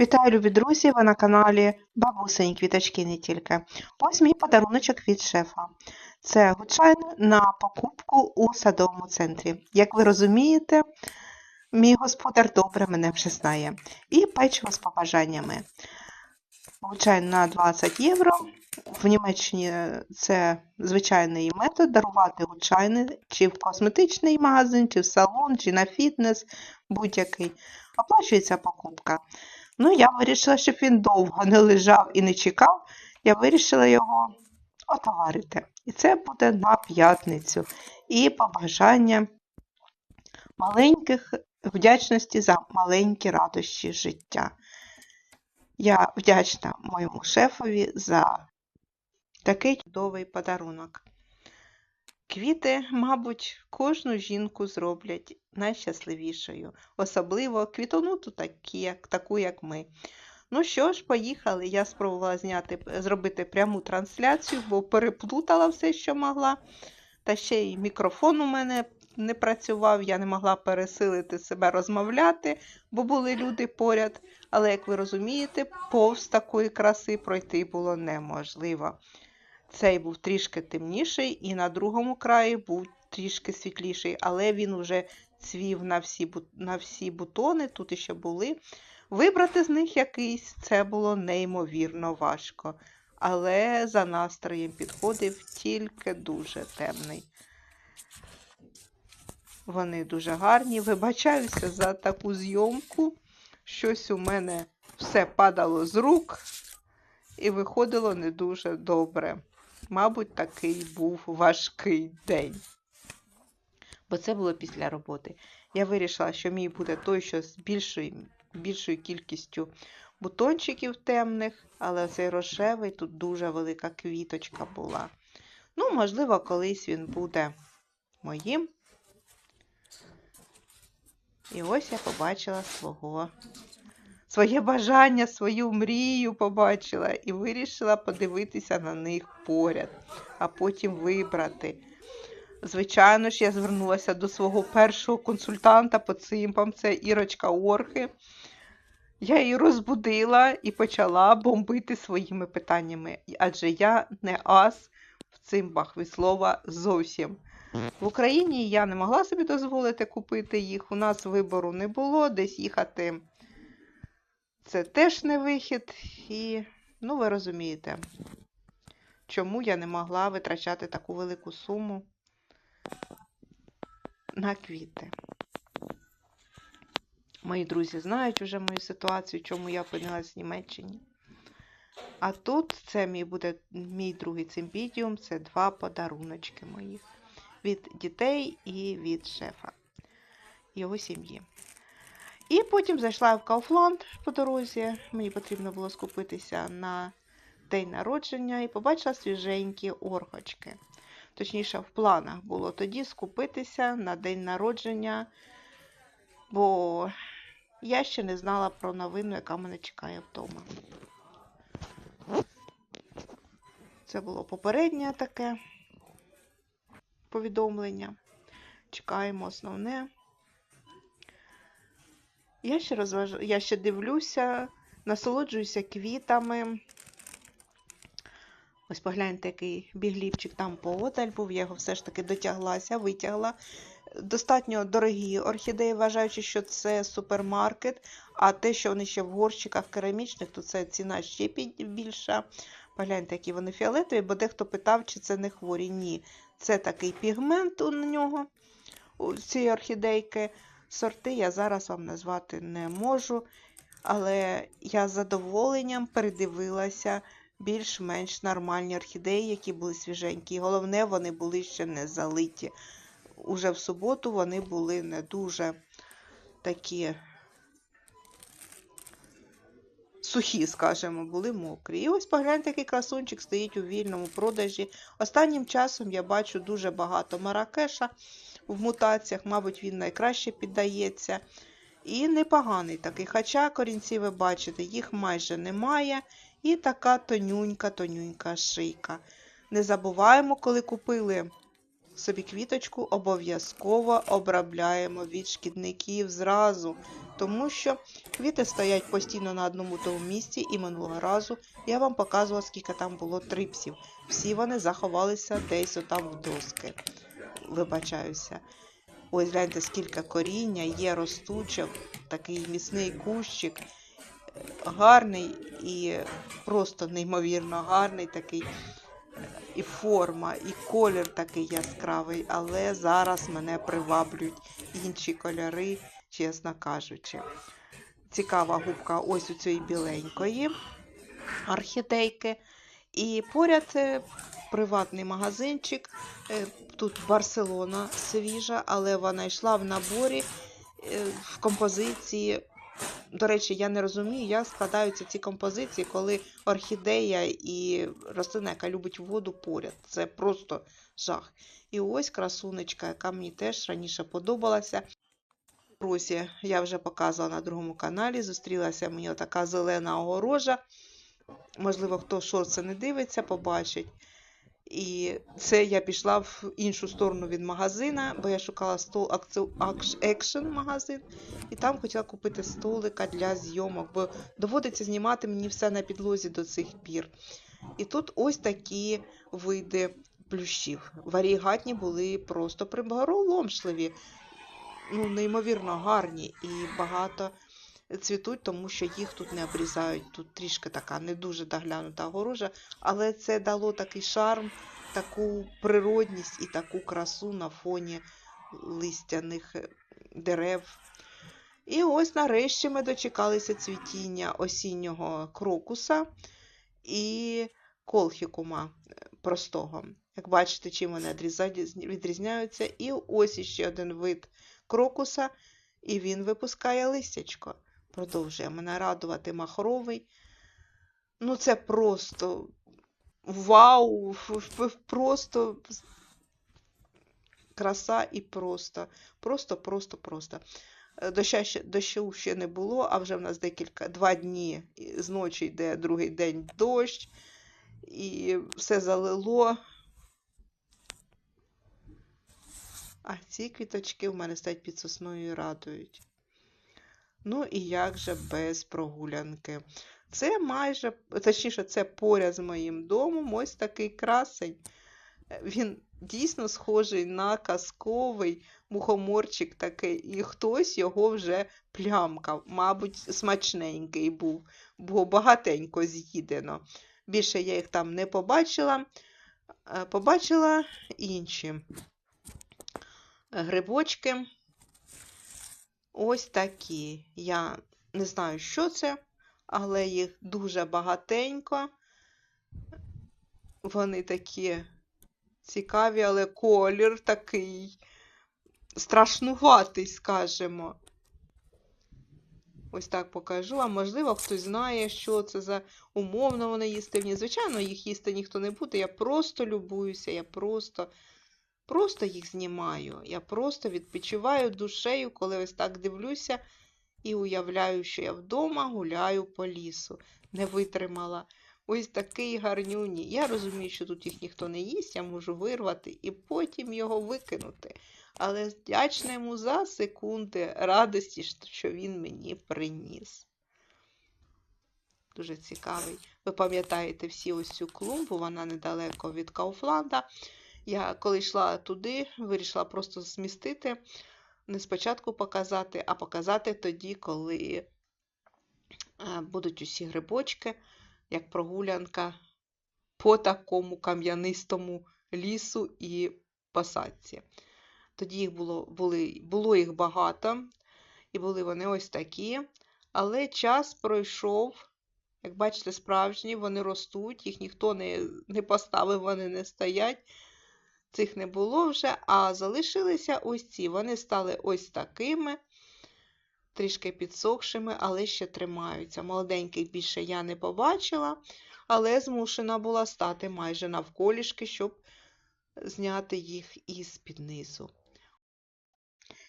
Вітаю, любі друзі! Ви на каналі Бабусині Квіточки не тільки. Ось мій подаруночок від шефа. Це гудшайн на покупку у садовому центрі. Як ви розумієте, мій господар добре мене вже знає. І печиво з побажаннями. Гудшайн на 20 євро. В Німеччині це звичайний метод дарувати гудшайни чи в косметичний магазин, чи в салон, чи на фітнес, будь-який. Оплачується покупка. Ну, я вирішила, щоб він довго не лежав і не чекав. Я вирішила його отоварити. І це буде на п'ятницю. І побажання маленьких вдячності за маленькі радощі життя. Я вдячна моєму шефові за такий чудовий подарунок. Квіти, мабуть, кожну жінку зроблять найщасливішою, особливо квітонуту такі, як, таку, як ми. Ну що ж, поїхали. Я спробувала зняти, зробити пряму трансляцію, бо переплутала все, що могла. Та ще й мікрофон у мене не працював, я не могла пересилити себе розмовляти, бо були люди поряд. Але, як ви розумієте, повз такої краси пройти було неможливо. Цей був трішки темніший, і на другому краї був трішки світліший, але він уже цвів на всі на всі бутони, тут іще були. Вибрати з них якийсь це було неймовірно важко. Але за настроєм підходив тільки дуже темний. Вони дуже гарні. Вибачаюся за таку зйомку. Щось у мене все падало з рук і виходило не дуже добре. Мабуть, такий був важкий день. Бо це було після роботи. Я вирішила, що мій буде той, що з більшою, більшою кількістю бутончиків темних, але цей рожевий тут дуже велика квіточка була. Ну, можливо, колись він буде моїм. І ось я побачила свого своє бажання, свою мрію побачила і вирішила подивитися на них поряд, а потім вибрати. Звичайно ж, я звернулася до свого першого консультанта по цимпам, це Ірочка Орхи. Я її розбудила і почала бомбити своїми питаннями, адже я не ас в цимпах від слова зовсім. В Україні я не могла собі дозволити купити їх. У нас вибору не було, десь їхати це теж не вихід. І, ну, ви розумієте, чому я не могла витрачати таку велику суму на квіти. Мої друзі знають вже мою ситуацію, чому я опинилась в Німеччині. А тут це мій буде мій другий цимбідіум, це два подаруночки моїх від дітей і від шефа його сім'ї. І потім зайшла в Кауфланд по дорозі. Мені потрібно було скупитися на день народження і побачила свіженькі оргочки. Точніше, в планах було тоді скупитися на день народження, бо я ще не знала про новину, яка мене чекає вдома. Це було попереднє таке повідомлення. Чекаємо основне. Я ще розваж... я ще дивлюся, насолоджуюся квітами. Ось погляньте, який бігліпчик там поодаль був, я його все ж таки дотяглася, витягла. Достатньо дорогі орхідеї, вважаючи, що це супермаркет, а те, що вони ще в горщиках керамічних, то це ціна ще більша. Погляньте, які вони фіолетові, бо дехто питав, чи це не хворі. Ні. Це такий пігмент у нього, у цієї орхідейки. Сорти я зараз вам назвати не можу, але я з задоволенням передивилася більш-менш нормальні орхідеї, які були свіженькі. головне, вони були ще не залиті. Уже в суботу вони були не дуже такі сухі, скажімо, були мокрі. І ось погляньте, який красунчик стоїть у вільному продажі. Останнім часом я бачу дуже багато маракеша в мутаціях, мабуть, він найкраще піддається. І непоганий такий. Хоча корінці, ви бачите, їх майже немає. І така тонюнька-тонюнька шийка. Не забуваємо, коли купили собі квіточку, обов'язково обробляємо від шкідників зразу, тому що квіти стоять постійно на одному тому місці, і минулого разу я вам показувала, скільки там було трипсів. Всі вони заховалися десь отам в доски. Вибачаюся. Ось гляньте, скільки коріння є ростуче, такий міцний кущик, гарний і просто неймовірно гарний такий. І форма, і колір такий яскравий, але зараз мене приваблюють інші кольори, чесно кажучи. Цікава губка ось у цієї біленької орхідейки. І поряд е, приватний магазинчик. Е, Тут Барселона свіжа, але вона йшла в наборі е, в композиції. До речі, я не розумію, як складаються ці композиції, коли орхідея і рослина, яка любить воду поряд. Це просто жах. І ось красунечка, яка мені теж раніше подобалася. Росі я вже показувала на другому каналі. Зустрілася мені така зелена огорожа. Можливо, хто шорти не дивиться, побачить. І це я пішла в іншу сторону від магазина, бо я шукала стол екшен магазин, і там хотіла купити столика для зйомок, бо доводиться знімати мені все на підлозі до цих пір. І тут ось такі види плющів. Варігатні були просто приголомшливі, ну, неймовірно гарні і багато цвітуть, тому що їх тут не обрізають. Тут трішки така не дуже доглянута огорожа, але це дало такий шарм, таку природність і таку красу на фоні листяних е, дерев. І ось нарешті ми дочекалися цвітіння осіннього крокуса і колхікума е, простого. Як бачите, чим вони відрізняються. І ось іще один вид крокуса, і він випускає листячко. Продовжує мене радувати махровий. Ну, це просто вау! Просто краса і просто. Просто, просто, просто. Е, Доща ще, дощу ще не було, а вже в нас декілька два дні з ночі йде другий день дощ, і все залило. А ці квіточки в мене стоять під сосною і радують. Ну і як же без прогулянки? Це майже, точніше, це поряд з моїм домом ось такий красень. Е, Він дійсно схожий на казковий мухоморчик такий, і хтось його вже плямкав. Мабуть, смачненький був, бо багатенько з'їдено. Більше я їх там не побачила. Е, Побачила інші грибочки. Ось такі. Я не знаю, що це, але їх дуже багатенько. Вони такі цікаві, але колір такий страшнуватий, скажімо. Ось так покажу. А можливо, хтось знає, що це за умовно вони їстивні. Звичайно, їх їсти ніхто не буде. Я просто любуюся, я просто, просто їх знімаю. Я просто відпочиваю душею, коли ось так дивлюся і уявляю, що я вдома гуляю по лісу. Не витримала. Ось такий гарнюні. Я розумію, що тут їх ніхто не їсть, я можу вирвати і потім його викинути. Але вдячна йому за секунди радості, що він мені приніс. Дуже цікавий. Ви пам'ятаєте всі ось цю клумбу, вона недалеко від Кауфланда. Я коли йшла туди, вирішила просто змістити, не спочатку показати, а показати тоді, коли е, будуть усі грибочки, як прогулянка по такому кам'янистому лісу і посадці. Тоді їх було, були, було їх багато, і були вони ось такі. Але час пройшов, як бачите, справжні, вони ростуть, їх ніхто не, не поставив, вони не стоять. Цих не було вже, а залишилися ось ці. Вони стали ось такими, трішки підсохшими, але ще тримаються. Молоденьких більше я не побачила, але змушена була стати майже навколішки, щоб зняти їх із під низу.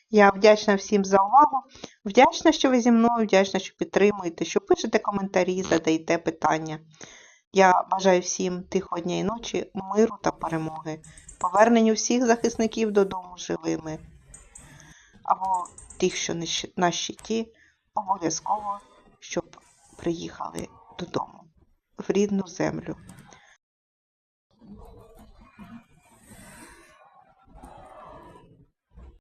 Я вдячна всім за увагу. Вдячна, що ви зі мною, вдячна, що підтримуєте, що пишете коментарі, задаєте питання. Я бажаю всім тихого дня і ночі, миру та перемоги, поверненню всіх захисників додому живими. Або тих, що на щиті, обов'язково, щоб приїхали додому, в рідну землю.